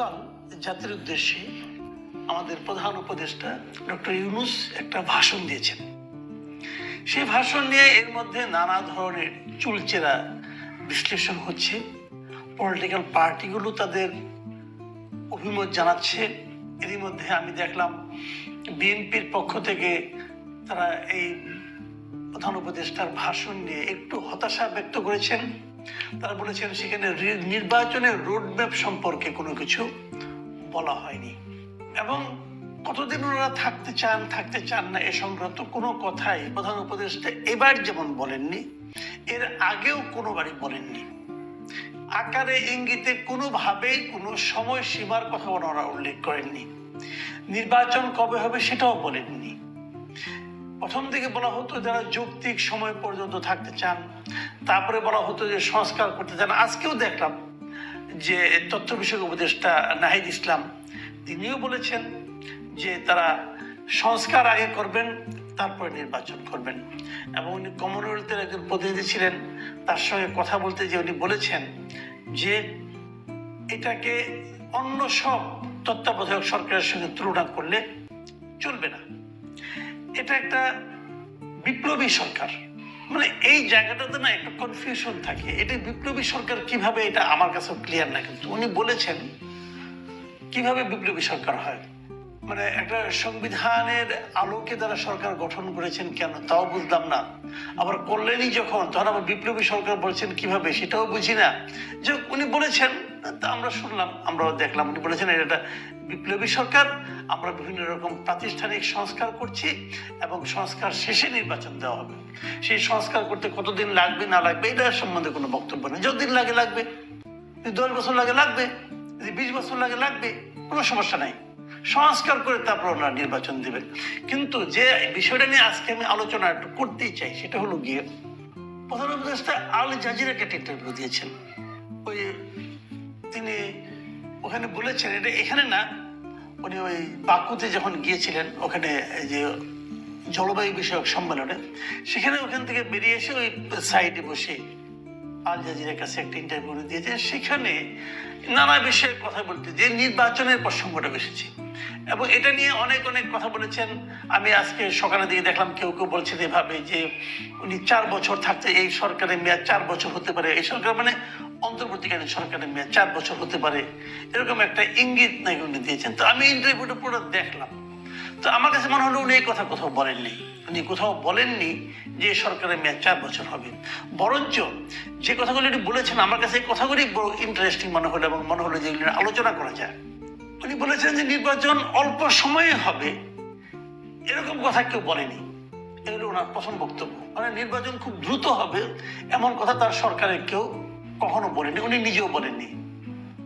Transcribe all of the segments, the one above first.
গতকাল জাতির উদ্দেশ্যে আমাদের প্রধান উপদেষ্টা ডক্টর ইউনুস একটা ভাষণ দিয়েছেন। সেই ভাষণ নিয়ে এর মধ্যে নানা ধরনের চুলচেরা বিশ্লেষণ হচ্ছে। পলিটিক্যাল পার্টিগুলো তাদের অভিমত জানাচ্ছে। এরই মধ্যে আমি দেখলাম বিএনপির পক্ষ থেকে তারা এই প্রধান উপদেষ্টার ভাষণ নিয়ে একটু হতাশা ব্যক্ত করেছেন। তারা বলেছেন সেখানে নির্বাচনের রোডম্যাপ সম্পর্কে কোনো কিছু বলা হয়নি। এবং কতদিন ওনারা থাকতে চান থাকতে চান না এ সংক্রান্ত কোনো কথাই প্রধান উপদেষ্টা এবার যেমন বলেননি, এর আগেও কোনোবারই বলেননি। আকারে, ইঙ্গিতে কোনোভাবেই কোনো সময় সীমার কথা ওনারা উল্লেখ করেননি। নির্বাচন কবে হবে সেটাও বলেননি। প্রথম দিকে বলা হতো যারা যৌক্তিক সময় পর্যন্ত থাকতে চান তারপরে বলা হতো যে সংস্কার করতে চান। আজকেও দেখলাম যে তথ্য বিষয়ক উপদেষ্টা নাহিদ ইসলাম, তিনিও বলেছেন যে তারা সংস্কার আগে করবেন, তারপরে নির্বাচন করবেন। এবং উনি কমনওয়েলথের একজন প্রতিনিধি ছিলেন, তার সঙ্গে কথা বলতে যে উনি বলেছেন যে এটাকে অন্য সব তত্ত্বাবধায়ক সরকারের সঙ্গে তুলনা করলে চলবে না। এটা একটা বিপ্লবী সরকার। মানে এই জায়গাটাতে না একটা কনফিউশন থাকে। এটা বিপ্লবী সরকার কীভাবে এটা আমার কাছে ক্লিয়ার না, কিন্তু উনি বলেছেন, কীভাবে বিপ্লবী সরকার হয়? মানে একটা সংবিধানের আলোকে তারা সরকার গঠন করেছেন কেন? তাও বুঝলাম না। আবার করলেনই যখন, তখন আবার বিপ্লবী সরকার বলছেন কীভাবে সেটাও বুঝি না। যে উনি বলেছেন, তা আমরা শুনলাম, আমরাও দেখলাম, উনি বলেছেন এটা বিপ্লবী সরকার, আমরা বিভিন্ন রকম প্রাতিষ্ঠানিক সংস্কার করছি এবং সংস্কার শেষে নির্বাচন দেওয়া হবে। সেই সংস্কার করতে কতদিন লাগবে, না লাগবে, এটা সম্বন্ধে কোনো বক্তব্য নেই। যতদিন লাগে লাগবে দশ বছর লাগে লাগবে বিশ বছর লাগে লাগবে, কোনো সমস্যা নাই। সংস্কার করে তারপর ওনারা নির্বাচন দিবেন। কিন্তু যে বিষয়টা নিয়ে আজকে আমি আলোচনা একটু করতেই চাই, সেটা হলো গিয়ে প্রধান উপদেষ্টা আল জাজিরাকে একটা ইন্টারভিউ দিয়েছেন। ওই তিনি ওখানে বলেছেন, এটা এখানে না, উনি ওই বাকুতে যখন গিয়েছিলেন, ওখানে যে জলবায়ু বিষয়ক সম্মেলনে, সেখানে ওখান থেকে বেরিয়ে এসে ওই সাইডে বসে আল জাজিরের কাছে একটা ইন্টারভিউ দিয়েছে সেখানে নানা বিষয়ে কথা বলতে, যে নির্বাচনের প্রসঙ্গটা বেসেছে। এবং এটা নিয়ে অনেক অনেক কথা বলেছেন। আমি আজকে সকালে দিকে দেখলাম কেউ কেউ বলছেন এভাবে যে উনি চার বছর থাকতে এই সরকারের মেয়াদ চার বছর হতে পারে। এই সরকার মানে অন্তর্বর্তীকালীন সরকারের মেয়াদ চার বছর হতে পারে। এরকম একটা ইঙ্গিত নাকি উনি দিয়েছেন। তো আমি ইন্টারভিউটা পুরো দেখলাম। তো আমার কাছে মনে হলো উনি এই কথা কোথাও বলেননি। উনি কোথাও বলেননি যে সরকারের মেয়াদ চার বছর হবে। বরঞ্চ যে কথাগুলো উনি বলেছেন, আমার কাছে এই কথাগুলি বড় ইন্টারেস্টিং মনে হলো এবং মনে হলো যে আলোচনা করা যায়। উনি বলেছেন যে নির্বাচন অল্প সময়ে হবে। এরকম কথা কেউ বলেনি। এগুলো ওনার প্রথম বক্তব্য। মানে নির্বাচন খুব দ্রুত হবে এমন কথা তার সরকারের কেউ কখনো বলেনি, উনি নিজেও বলেননি।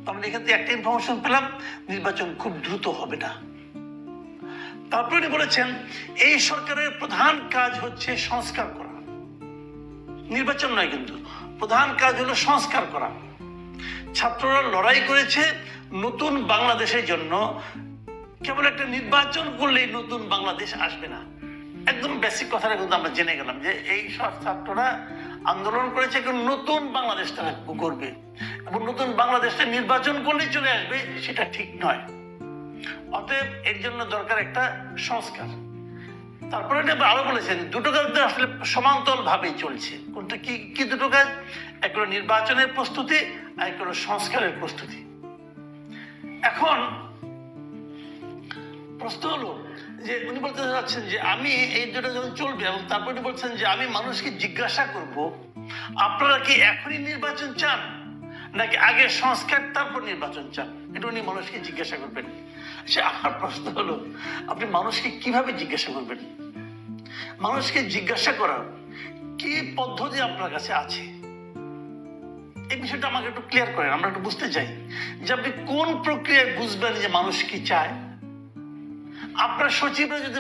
আমরা এখান থেকে একটা ইনফরমেশন পেলাম, নির্বাচন খুব দ্রুত হবে না। তারপরে উনি বলেছেন, এই সরকারের প্রধান কাজ হচ্ছে সংস্কার করা। নির্বাচন নয় কিন্তু, প্রধান কাজ হলো সংস্কার করা। ছাত্ররা লড়াই করেছে নতুন বাংলাদেশের জন্য কেবল একটা নির্বাচন করলেই নতুন বাংলাদেশ আসবে না। একদম বেসিক কথাটা কিন্তু আমরা জেনে গেলাম যে এই সব ছাত্ররা আন্দোলন করেছে একটা নতুন বাংলাদেশ তারা করবে। এবং নতুন বাংলাদেশটা নির্বাচন করলেই চলে আসবে, সেটা ঠিক নয়। অতএব এর জন্য দরকার একটা সংস্কার। তারপরে আরও বলেছেন, দুটো কাজ তো আসলে সমান্তরাল ভাবেই চলছে। কোনটা কি কি দুটো কাজ? এক নির্বাচনের প্রস্তুতি, আর এক সংস্কারের প্রস্তুতি। এখন প্রশ্ন হলো যে উনি বলতে চাচ্ছেন যে আমি এই দুটো যখন চলবে এবং তারপর উনি বলছেন যে আমি মানুষকে জিজ্ঞাসা করব, আপনারা কি এখনই নির্বাচন চান? নাকি আগে সংস্কার, তারপর নির্বাচন চান? এটা উনি মানুষকে জিজ্ঞাসা করবেন। সে আমার প্রশ্ন হলো, আপনি মানুষকে কীভাবে জিজ্ঞাসা করবেন? মানুষকে জিজ্ঞাসা করার কি পদ্ধতি আপনার কাছে আছে? এই বিষয়টা আমাকে একটু ক্লিয়ার করেন, আমরা একটু বুঝতে চাই যে আপনি কোন প্রক্রিয়ায় বুঝবেন যে মানুষ কি চায়? আপনার সচিবরা যদি